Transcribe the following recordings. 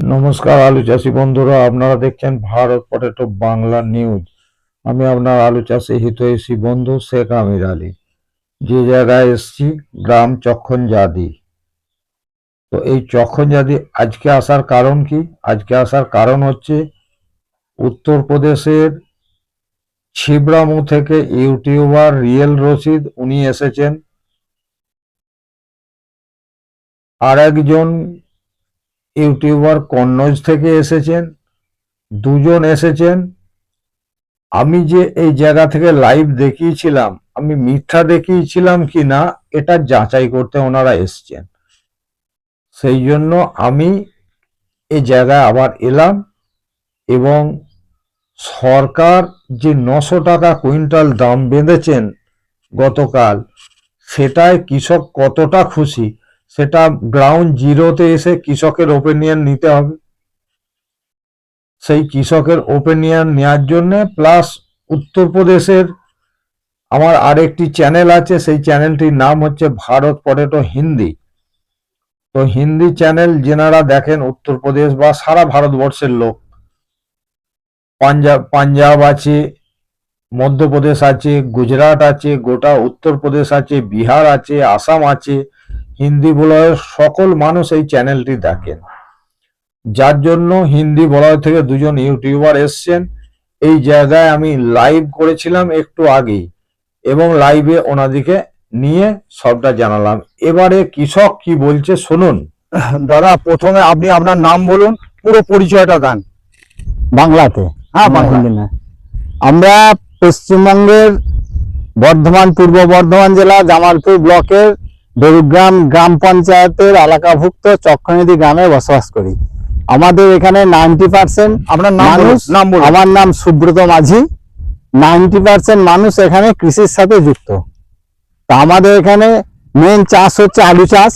নমস্কার আলু চাষি বন্ধুরা, আপনারা দেখছেন ভারত পটেটো বাংলা নিউজ। আমি আপনার আলু চাষি হিতৈষী বন্ধু শেখ আমির আলী। যে জায়গায় এসছি, গ্রাম চক্ষণ জাদি তো এই চক্ষণ জাদি আজকে আসার কারণ কি? আজকে আসার কারণ হচ্ছে, উত্তরপ্রদেশের ছিবরামু থেকে ইউটিউবার রিয়েল রশিদ, উনি এসেছেন। আর একজন ইউটিউবার কন্নজ থেকে এসেছেন, দুজন এসেছেন। আমি যে এই জায়গা থেকে লাইভ দেখিয়েছিলাম, আমি মিথ্যা দেখিয়েছিলাম কি না, এটা যাচাই করতে ওনারা এসছেন। সেই জন্য আমি এই জায়গায় আবার এলাম এবং সরকার যে নশো টাকা কুইন্টাল দাম বেঁধেছেন গতকাল, সেটায় কৃষক কতটা খুশি সেটা গ্রাউন্ড জিরোতে এসে কৃষকের ওপিনিয়ন নিতে হবে। সেই কৃষকের ওপিনিয়ন নেওয়ার জন্য প্লাস উত্তরপ্রদেশের আমার আরেকটি চ্যানেল আছে, সেই চ্যানেলটির নাম হচ্ছে ভারত পটেটো হিন্দি। তো হিন্দি চ্যানেল যেনারা দেখেন উত্তরপ্রদেশ বা সারা ভারতবর্ষের লোক। পাঞ্জাব পাঞ্জাব আছে, মধ্যপ্রদেশ আছে, গুজরাট আছে, গোটা উত্তরপ্রদেশ আছে, বিহার আছে, আসাম আছে। হিন্দি বলয়ের সকল মানুষ এই চ্যানেলটি দেখেন। যার জন্য হিন্দি বলয় থেকে দুজন ইউটিউবার এসছেন। এই জায়গায় আমি লাইভ করেছিলাম একটু আগেই এবং লাইভে ওনাদিকে নিয়ে সবটা জানালাম। এবারে কৃষক কি বলছে শুনুন। দাদা প্রথমে আপনি আপনার নাম বলুন পুরো পরিচয়টা দেন। বাংলাতে? হ্যাঁ না, বাংলা না। আমরা পশ্চিমবঙ্গের বর্ধমান পূর্ব বর্ধমান জেলা জামালপুর ব্লকের দেবগ্রাম গ্রাম পঞ্চায়েতের এলাকাভুক্ত চক্রনিধি গ্রামে বসবাস করি। আমাদের এখানে নাইনটি পার্সেন্ট আপনার মানুষ আমার নাম সুব্রত মাঝি। নাইনটি পার্সেন্ট মানুষ এখানে কৃষির সাথে যুক্ত। তা আমাদের এখানে মেন চাষ হচ্ছে আলু চাষ।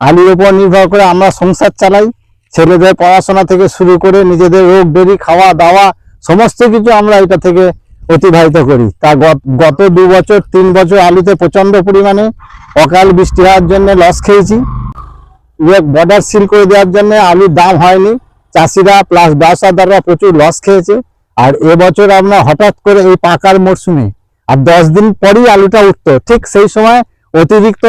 আলুর উপর নির্ভর করে আমরা সংসার চালাই। ছেলেদের পড়াশোনা থেকে শুরু করে নিজেদের রোগ বেরি খাওয়া দাওয়া সমস্ত কিছু আমরা এটা থেকে অতিবাহিত করি। তা গত- দু বছর, তিন বছর আলুতে প্রচণ্ড পরিমাণে অকাল বৃষ্টি হওয়ার জন্য লস খেয়েছি। বর্ডার সিল করে দেওয়ার জন্য আলুর দাম হয়নি। চাষিরা প্লাস ব্যবসাদাররা প্রচুর লস খেয়েছে। আর এবছর আমরা হঠাৎ করে এই পাকার মরশুমে আর দশ দিন পরই আলুটা উঠতো। ঠিক সেই সময় অতিরিক্ত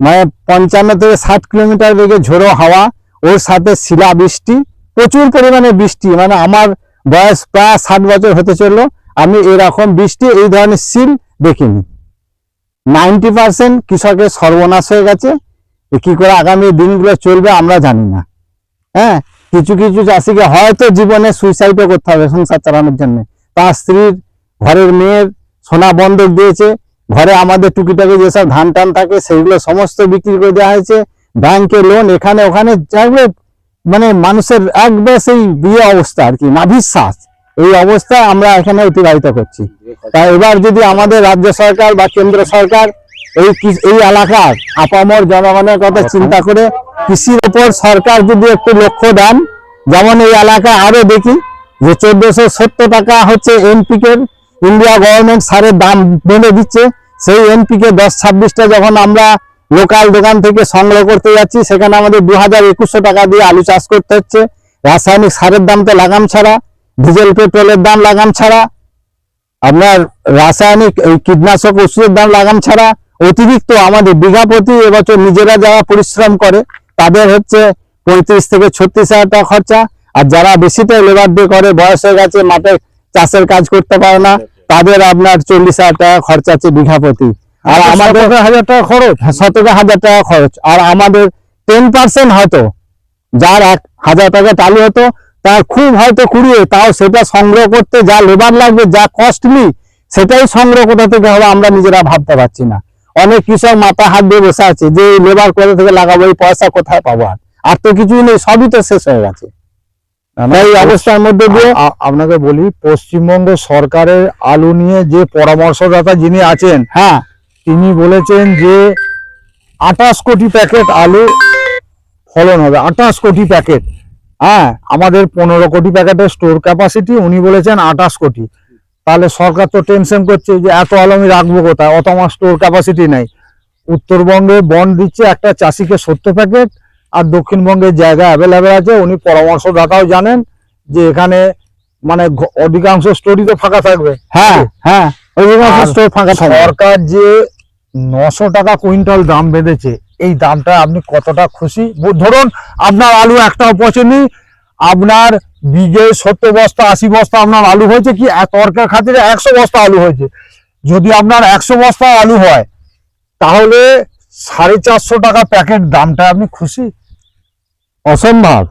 মানে পঞ্চান্ন থেকে ষাট কিলোমিটার বেগে ঝোড়ো হাওয়া, ওর সাথে শিলা বৃষ্টি প্রচুর পরিমাণে বৃষ্টি। মানে আমার বয়স প্রায় ষাট বছর হতে চলল। আমি এরকম বৃষ্টি, এই ধরনের সিল দেখিনি। নাইনটি পার্সেন্ট কৃষকের সর্বনাশ হয়ে গেছে। কি করে আগামী দিনগুলো চলবে আমরা জানি না। হ্যাঁ কিছু কিছু চাষিকে হয়তো জীবনে সুইসাইডও করতে হবে সংসার চালানোর জন্য। তার স্ত্রীর, ঘরের মেয়ের সোনা বন্ধক দিয়েছে। ঘরে আমাদের টুকিটাকি যেসব ধান টান থাকে, সেগুলো সমস্ত বিক্রি করে দেওয়া হয়েছে। ব্যাংকে লোন এখানে ওখানে যেগুলো মানে মানুষের একবার সেই বিয়ে অবস্থা আর কি নাভিশ্বাস। এই অবস্থায় আমরা এখানে অতিবাহিত করছি। তা এবার যদি আমাদের রাজ্য সরকার বা কেন্দ্র সরকার এই এই এলাকার আপামর জনগণের কথা চিন্তা করে কৃষির ওপর সরকার যদি একটু লক্ষ্য দেন যেমন এই এলাকা আরও দেখি যে চোদ্দশো সত্তর টাকা হচ্ছে এনপিকে ইন্ডিয়া গভর্নমেন্ট সারের দাম বেঁধে দিচ্ছে। সেই এনপিকে দশ ছাব্বিশটা যখন আমরা লোকাল দোকান থেকে সংগ্রহ করতে যাচ্ছি। সেখানে আমাদের দু হাজার একুশশো টাকা দিয়ে আলু চাষ করতে হচ্ছে। রাসায়নিক সারের দাম তো লাগাম ছাড়া, ডিজেল, পেট্রোলের দাম লাগাম ছাড়া, আপনার রাসায়নিক কীটনাশক ওষুধের দাম লাগাম ছাড়া, অতিরিক্ত আমাদের বিঘা প্রতি এবছর নিজেরা যারা পরিশ্রম করে, তাদের হচ্ছে পঁয়ত্রিশ থেকে ছত্রিশ হাজার টাকা খরচা। আর যারা বেশিটা লেবার দিয়ে করে, বয়স হয়ে গেছে, মাঠে চাষের কাজ করতে পারে না, তাদের আপনার চল্লিশ হাজার টাকা খরচা আছে বিঘা প্রতি। আর আমাদের হাজার টাকা খরচ? সতেরো হাজার টাকা খরচ। আর আমাদের টেন পার্সেন্ট হয়তো যার এক হাজার টাকা চালু হতো তার খুব হয়তো কুড়িয়ে তাও সেটা সংগ্রহ করতে যা লেবার লাগবে যা কস্টলি সেটাই সংগ্রহ কোথা থেকে হবে আমরা নিজেরা ভাবতে পারছি না। অনেক কৃষক মাথা হাত দিয়ে বসে আছে যে লেবার কোথা থেকে লাগাবো এই পয়সা কোথায় পাবো আর? আর তো কিছুই নেই সবই তো শেষ হয়ে গেছে। এই অবস্থার মধ্যে দিয়ে আপনাকে বলি পশ্চিমবঙ্গ সরকারের আলু নিয়ে যে পরামর্শদাতা যিনি আছেন হ্যাঁ। তিনি বলেছেন যে আঠাশ কোটি প্যাকেট আলু ফলন হবে আঠাশ কোটি প্যাকেট। হ্যাঁ আমাদের পনেরো কোটি প্যাকেটের স্টোর ক্যাপাসিটি উনি বলেছেন আঠাশ কোটি। তাহলে সরকার তো টেনশন করছে যে এত আলু আমি রাখব কোথায়? অত আমার স্টোর ক্যাপাসিটি নেই। উত্তরবঙ্গে বন দিচ্ছে একটা চাষিকে সত্তর প্যাকেট আর দক্ষিণবঙ্গের জায়গা অ্যাভেলেবেল আছে উনি পরামর্শদাতাও জানেন যে এখানে মানে অধিকাংশ স্টোরি তো ফাঁকা থাকবে। হ্যাঁ হ্যাঁ অধিকাংশ স্টোর ফাঁকা সরকার যে নশো টাকা কুইন্টাল দাম বেঁধেছে। এই দামটা আপনি কতটা খুশি? ধরুন, আপনার আলু একটাও পচেনি, আপনার বিঘে সত্তর বস্তা, আশি বস্তা আপনার আলু হয়েছে কি? তরকার খাতিরে একশো বস্তা আলু হয়েছে। যদি আপনার একশো বস্তা আলু হয়, তাহলে সাড়ে চারশো টাকা প্যাকেট দামটা আপনি খুশি? অসম্ভব।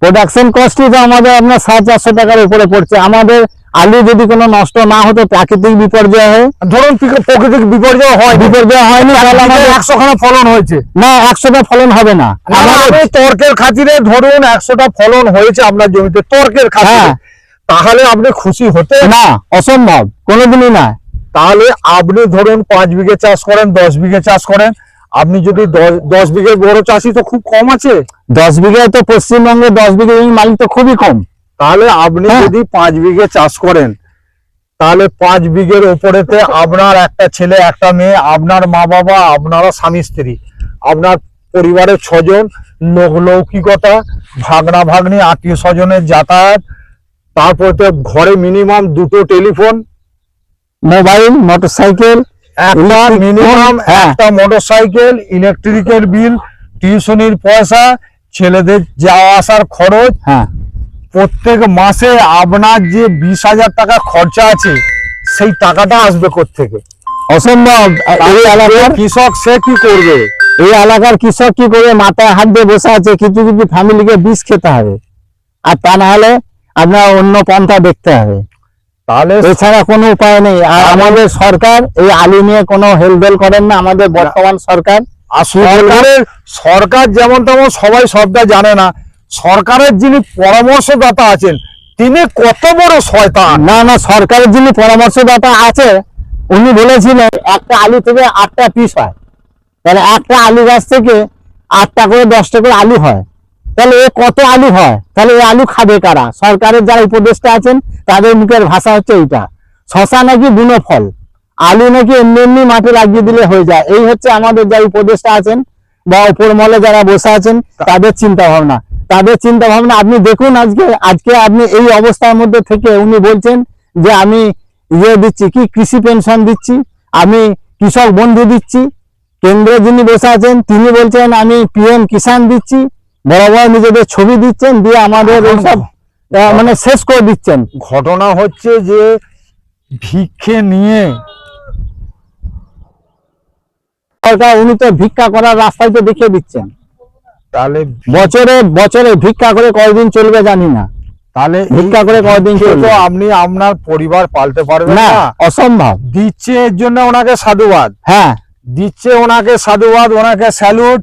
প্রোডাকশন কস্টই তো আমাদের আপনার সাড়ে চারশো টাকার উপরে পড়ছে। আমাদের আলু যদি কোনো নষ্ট না হতো প্রাকৃতিক বিপর্যয় হয়। ধরুন প্রাকৃ- প্রাকৃতিক বিপর্যয় হয়। বিপর্যয় হয়নি একশো খানা ফলন হয়েছে। না একশোটা ফলন হবে না। তর্কের খাতিরে ধরুন একশোটা ফলন হয়েছে আপনার জমিতে তর্কের খাতিরে। হ্যাঁ। তাহলে আপনি খুশি হতে না অসম্ভব কোনোদিনই না। তাহলে আপনি ধরুন পাঁচ বিঘে চাষ করেন দশ বিঘে চাষ করেন। আপনি যদি দশ- দশ বিঘে বড় চাষি তো খুব কম আছে। দশ বিঘে তো পশ্চিমবঙ্গে দশ বিঘে মালিক তো খুবই কম। তাহলে আপনি হ্যাঁ। যদি পাঁচ বিঘে চাষ করেন তাহলে পাঁচ বিঘের ওপরেতে আপনার একটা ছেলে একটা মেয়ে আপনার মা বাবা আপনারা স্বামী স্ত্রী আপনার পরিবারের ছজন লোক লৌকিকতা ভাগনা ভাগ্নি আত্মীয় স্বজনের যাতায়াত তারপর তো ঘরে মিনিমাম দুটো টেলিফোন মোবাইল মোটরসাইকেল একটা মিনিমাম। একটা মোটরসাইকেল ইলেকট্রিকের বিল টিউশনির পয়সা ছেলেদের যাওয়া আসার খরচ হ্যাঁ প্রত্যেক মাসে আপনার যে বিশ হাজার টাকা খরচা আছে সেই টাকাটা আসবে থেকে অসম্ভব। এই এলাকার কৃষক সে কি করবে? এই এলাকার কৃষক কি করে মাথায় হাত দিয়ে বসে আছে কিছু কিছু ফ্যামিলিকে বিষ খেতে হবে আর তা না হলে আপনার অন্য পন্থা দেখতে হবে। তাহলে এছাড়া কোনো উপায় নেই। আর আমাদের সরকার এই আলু নিয়ে কোনো হেলদোল করেন না আমাদের বর্তমান সরকার। আর সরকারের সরকার যেমন তেমন সবাই সবটা জানে না। সরকারের যিনি পরামর্শদাতা আছেন তিনি কত বড় শয়তান? না না সরকারের যিনি পরামর্শদাতা আছে উনি বলেছিলেন একটা আলু থেকে আটটা পিস হয়। তাহলে একটা আলু গাছ থেকে আটটা করে দশটা করে আলু হয়। তাহলে এ কত আলু হয়? তাহলে এই আলু খাবে কারা? সরকারের যারা উপদেষ্টা আছেন তাদের মুখের ভাষা হচ্ছে এইটা। শশা নাকি বুনো ফল? আলু নাকি এমনি এমনি মাঠে লাগিয়ে দিলে হয়ে যায়। এই হচ্ছে আমাদের যারা উপদেষ্টা আছেন বা উপর মলে যারা বসে আছেন তাদের চিন্তা ভাবনা তাদের চিন্তা ভাবনা আপনি দেখুন আজকে আজকে আপনি এই অবস্থার মধ্যে থেকে উনি বলছেন যে আমি ইয়ে দিচ্ছি কি কৃষি পেনশন দিচ্ছি আমি কৃষক বন্ধু দিচ্ছি। কেন্দ্রে যিনি বসে আছেন তিনি বলছেন আমি পিএম কিষাণ দিচ্ছি বড় বড় নিজেদের ছবি দিচ্ছেন দিয়ে আমাদের এইসব মানে শেষ করে দিচ্ছেন। ঘটনা হচ্ছে যে ভিক্ষে নিয়ে সরকার উনি তো ভিক্ষা করার রাস্তায় তো দেখিয়ে দিচ্ছেন। তাহলে বছরে বছরে ভিক্ষা করে কয়দিন চলবে জানি না। তাহলে ভিক্ষা করে কয়দিন চলবে? আপনি আপনার পরিবার পালতে পারবেন না না। অসম্ভব। দিচ্ছে এর জন্য ওনাকে সাধুবাদ। হ্যাঁ। দিচ্ছে ওনাকে সাধুবাদ ওনাকে স্যালুট।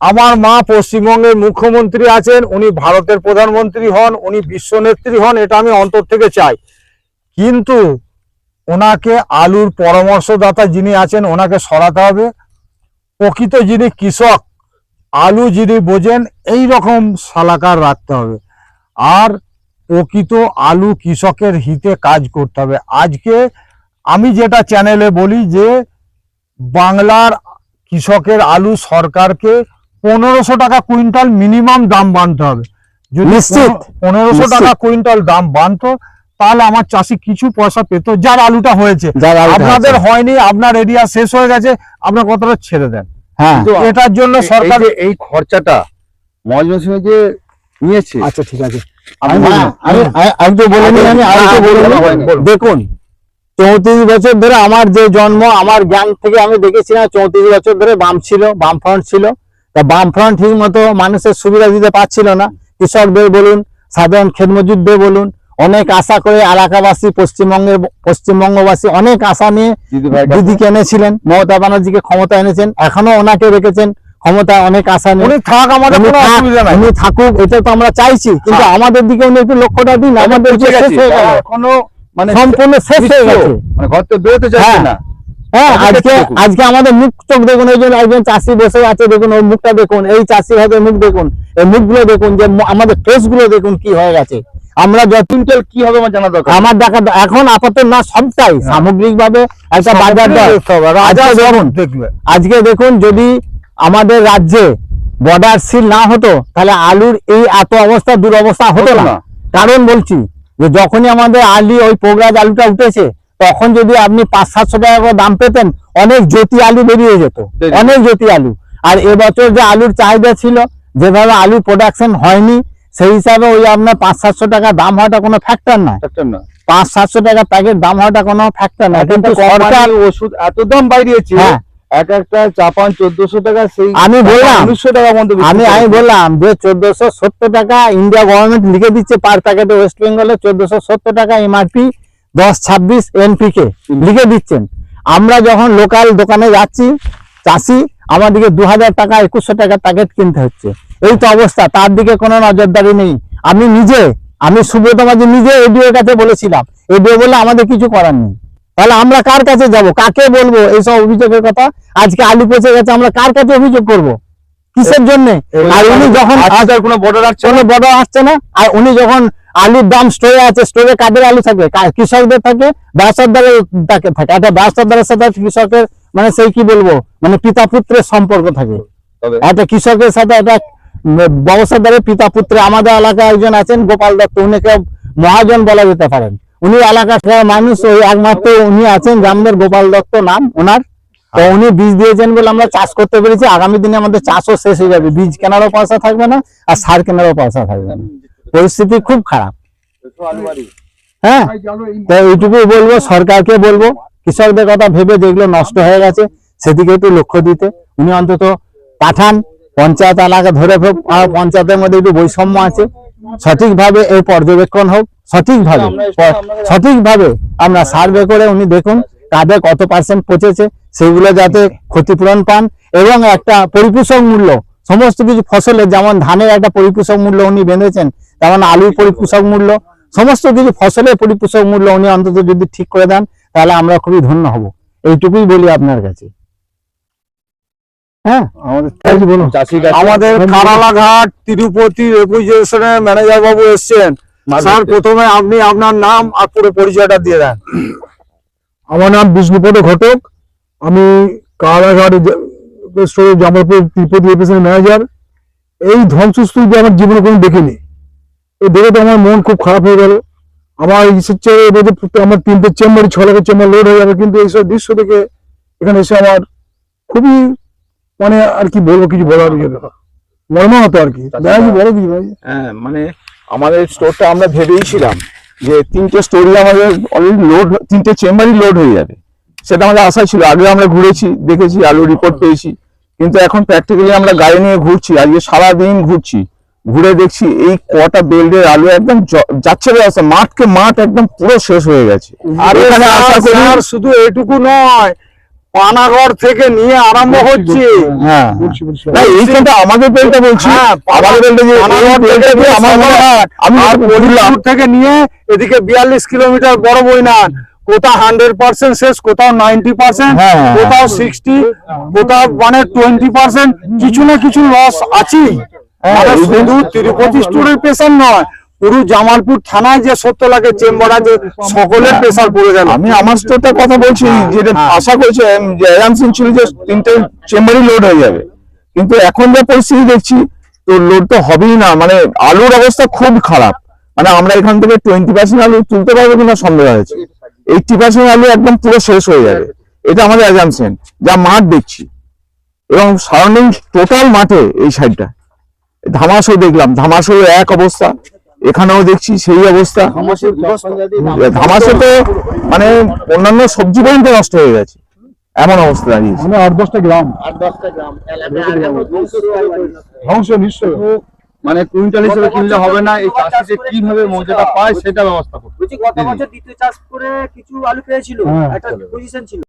আমার মা পশ্চিমবঙ্গের মুখ্যমন্ত্রী আছেন উনি ভারতের প্রধানমন্ত্রী হন উনি বিশ্ব নেত্রী হন এটা আমি অন্তর থেকে চাই। কিন্তু ওনাকে আলুর পরামর্শদাতা যিনি আছেন ওনাকে সরাতে হবে। প্রকৃত যিনি কৃষক আলু যদি বোঝেন এই রকম সালাকার রাখতে হবে। আর প্রকৃত আলু কৃষকের হিতে কাজ করতে হবে। আজকে আমি যেটা চ্যানেলে বলি যে বাংলার কৃষকের আলু সরকারকে পনেরোশো টাকা কুইন্টাল মিনিমাম দাম বানতে হবে। যদি পনেরোশো টাকা কুইন্টাল দাম বানতো তাহলে আমার চাষি কিছু পয়সা পেতো যার আলুটা হয়েছে। আপনাদের হয়নি আপনার এরিয়া শেষ হয়ে গেছে আপনার কতটা ছেড়ে দেন। হ্যাঁ এটার জন্য সরকার এই খরচাটা মহাজন সিং যে নিয়েছে। আচ্ছা ঠিক আছে। আমি হ্যাঁ, তো আমি আমি তো বলুন। দেখুন চৌত্রিশ বছর ধরে আমার যে জন্ম আমার জ্ঞান থেকে আমি দেখেছিলাম চৌত্রিশ বছর ধরে বাম ছিল বাম ফ্রন্ট ছিল। তা বাম ফ্রন্ট ঠিক মতো মানুষের সুবিধা দিতে পারছিল না। কৃষকদের বলুন সাধারণ ক্ষেত মজুরদের বলুন অনেক আশা করে এলাকাবাসী পশ্চিমবঙ্গের পশ্চিমবঙ্গবাসী অনেক আশা নিয়ে দিদিকে এনেছিলেন মমতা ব্যানার্জিকে ক্ষমতা এনেছেন এখনও ওনাকে রেখেছেন ক্ষমতা অনেক আশা উনি থাক আমাদের উনি কোনো অসুবিধা নাই। উনি থাকুক এটা তো আমরা চাইছি কিন্তু হ্যাঁ। আমাদের দিকে উনি একটু লক্ষ্যটা দিন আমাদের শেষ হয়ে গেল। এখনও মানে সম্পূর্ণ শেষ হয়ে গেছে। মানে ঘর তো বেরোতে চাইছে হ্যাঁ। না। হ্যাঁ আজকে আজকে আমাদের মুখ চোখ দেখুন ওই জন্য একজন চাষি বসে আছে দেখুন ওর মুখটা দেখুন এই চাষি ভাইদের মুখ দেখুন এই মুখগুলো দেখুন যে আমাদের ফেসগুলো দেখুন কি হয়ে গেছে। আমরা যত কুইন্টাল কি হবে আমার জানা দরকার? আমার দেখা এখন আপাতত না সবটাই সামগ্রিক ভাবে একটা বাজার দেখবে। আজকে দেখুন যদি আমাদের রাজ্যে বর্ডার সিল না হতো তাহলে আলুর এই এত অবস্থা দুরবস্থা হতো না। কারণ বলছি যে যখনই আমাদের আলু ওই পোগরাজ আলুটা উঠেছে তখন যদি আপনি পাঁচ সাতশো টাকা করে দাম পেতেন অনেক জ্যোতি আলু বেরিয়ে যেত। অনেক জ্যোতি আলু। আর এবছর যে আলুর চাহিদা ছিল যেভাবে আলু প্রোডাকশন হয়নি সেই হিসাবে ওই আপনার পাঁচ সাতশো টাকা দাম হওয়াটা কোনো ফ্যাক্টর না পাঁচ সাতশো টাকা প্যাকেট দাম হওয়াটা কোনো ফ্যাক্টর না কিন্তু সরকার ওষুধ এত দাম বাড়িয়েছে হ্যাঁ। এক একটা চাপান চোদ্দশো টাকা সেই আমি বললাম উনিশশো টাকা আমি আমি বললাম যে চোদ্দশো সত্তর টাকা ইন্ডিয়া গভর্নমেন্ট লিখে দিচ্ছে পার প্যাকেটে ওয়েস্ট বেঙ্গলে চোদ্দশো সত্তর টাকা এমআরপি দশ ছাব্বিশ এনপিকে লিখে দিচ্ছেন। আমরা যখন লোকাল দোকানে যাচ্ছি চাষি আমাদেরকে দু হাজার টাকা একুশশো টাকা প্যাকেট কিনতে হচ্ছে। এই তো অবস্থা তার দিকে কোনো নজরদারি নেই। আমি নিজে আমি সুব্রত মাঝি নিজে এডিওর কাছে বলেছিলাম। এডিও বলে আমাদের কিছু করার নেই। তাহলে আমরা কার কাছে যাব? কাকে বলব? এইসব অভিযোগের কথা আজকে আলু পচে গেছে আমরা কার কাছে অভিযোগ করব? কিসের জন্য? আর উনি যখন কোনো বর্ডার আসছে কোনো বড় আসছে না? আর উনি যখন আলুর দাম স্টোরে আছে স্টোরে কাদের আলু থাকে কৃষকদের থাকে ব্যবসাদারের থাকে থাকে। একটা ব্যবসাদারের সাথে কৃষকের মানে সেই কি বলব? মানে পিতা পুত্রের সম্পর্ক থাকে। একটা কৃষকের সাথে একটা ব্যবসাদারের পিতা পুত্রে আমাদের এলাকায় একজন আছেন গোপাল দত্ত। উনিকে মহাজন বলা যেতে পারেন উনি এলাকার মানুষ ওই একমাত্র উনি আছেন গ্রামের গোপাল দত্ত নাম ওনার। তো উনি বীজ দিয়েছেন বলে আমরা চাষ করতে পেরেছি। আগামী দিনে আমাদের চাষও শেষ হয়ে যাবে। বীজ কেনারও পয়সা থাকবে না আর সার কেনারও পয়সা থাকবে না। পরিস্থিতি খুব খারাপ। হ্যাঁ তো এইটুকুই বলব সরকারকে বলব কৃষকদের কথা ভেবে যেগুলো নষ্ট হয়ে গেছে সেদিকে একটু লক্ষ্য দিতে। উনি অন্তত পাঠান। পঞ্চায়েত এলাকা ধরে পঞ্চায়েতের মধ্যে একটু বৈষম্য আছে, সঠিকভাবে এই পর্যবেক্ষণ হোক, সঠিকভাবে সঠিকভাবে আমরা সার্ভে করে উনি দেখুন কাদের কত পার্সেন্ট পচেছে, সেগুলো যাতে ক্ষতিপূরণ পান, এবং একটা পরিপোষক মূল্য, সমস্ত কিছু ফসলের যেমন ধানের একটা পরিপোষক মূল্য উনি বেঁধেছেন, তেমন আলুর পরিপোষক মূল্য, সমস্ত কিছু ফসলের পরিপোষক মূল্য উনি অন্তত যদি ঠিক করে দেন, তাহলে আমরা খুবই ধন্য হব। এইটুকুই বলি আপনার কাছে। হ্যাঁ? আমাদের আমাদের কারালাঘাট তিরুপতি রেফ্রিজারেশনের ম্যানেজার বাবু এসছেন। স্যার প্রথমে আপনি আপনার নাম আর পুরো পরিচয়টা দিয়ে দেন। আমার নাম বিষ্ণুপদ ঘটক। আমি কারাঘাট স্টোর জামালপুর ত্রিপতি অফিসের ম্যানেজার। এই ধ্বংসস্তূপ আমার জীবনে কোনো দেখিনি। এই দেখে তো আমার মন খুব খারাপ হয়ে গেল। আমার ইচ্ছে আমার তিনটে চেম্বার ছ লাখের চেম্বার লোড হয়ে যাবে। কিন্তু এইসব দৃশ্য দেখে এখানে এসে আমার খুবই মানে আর কি বলব কিছু বলার ইয়ে। মর্মাহত আর কি। ভাই। হ্যাঁ মানে আমাদের স্টোরটা আমরা ভেবেইছিলাম যে তিনটে স্টোরি আমাদের অলরেডি লোড তিনটে চেম্বারই লোড হয়ে যাবে। সেটা আমাদের আশা ছিল। আগে আমরা ঘুরেছি দেখেছি আলু রিপোর্ট পেয়েছি। কিন্তু এখন প্র্যাকটিক্যালি আমরা গাড়ি নিয়ে ঘুরছি। আজকে সারাদিন ঘুরছি। ঘুরে দেখছি এই কটা বেল্টের আলু একদম যাচ্ছে মাঠকে মাঠ একদম পুরো শেষ হয়ে গেছে। আর এখানে আশা করি শুধু এটুকু নয়। পানাগড় থেকে নিয়ে আরম্ভ হচ্ছে। হ্যাঁ। এইখানটা আমাদের বেলটা বলছি। হ্যাঁ, আমাদের থেকে হয় থেকে নিয়ে এদিকে বিয়াল্লিশ কিলোমিটার বড় বইনান কোথাও হান্ড্রেড পার্সেন্ট শেষ কোথাও নাইনটি পার্সেন্ট হ্যাঁ, কোথাও সিক্সটি কোথাও মানে টোয়েন্টি পার্সেন্ট। কিছু না কিছু লস আছেই। মানে শুধু তিরুপতি স্টোরের প্রেশার নয় পুরো জামালপুর থানায় যে সত্তর লাখের চেম্বার আছে সকলের প্রেশার পড়ে গেল। আমি আমার স্টোরটার কথা বলছি যেটা আশা করছি যে অ্যাজামশন ছিল যে তিনটে চেম্বারই লোড হয়ে যাবে। কিন্তু এখন যে পরিস্থিতি দেখছি তো লোড তো হবেই না। মানে আলুর অবস্থা খুব খারাপ। মানে আমরা এখান থেকে টোয়েন্টি পার্সেন্ট আলু তুলতে পারব কিনা সন্দেহ হয়েছে এইটটি পার্সেন্ট আলু একদম পুরো শেষ হয়ে যাবে। এটা আমাদের অ্যাজামশন যা মাঠ দেখছি। এবং সারাউন্ডিং টোটাল মাঠে এই সাইডটা ধামাসও দেখলাম ধামাসও এক অবস্থা। এখানেও দেখছি সেই অবস্থা। ধামাসে তো মানে অন্যান্য সবজি পর্যন্ত নষ্ট হয়ে গেছে। এমন অবস্থা দাঁড়িয়েছে। মানে আট দশটা গ্রাম। ধ্বংস নিশ্চয়। মানে কুইন্টাল হিসেবে কিনলে হবে না এই চাষিতে কীভাবে মৌজাটা পায় সেটা ব্যবস্থা করতে হবে। গত বছর দ্বিতীয় চাষ করে কিছু আলু পেয়েছিল হ্যাঁ। একটা পজিশন ছিল।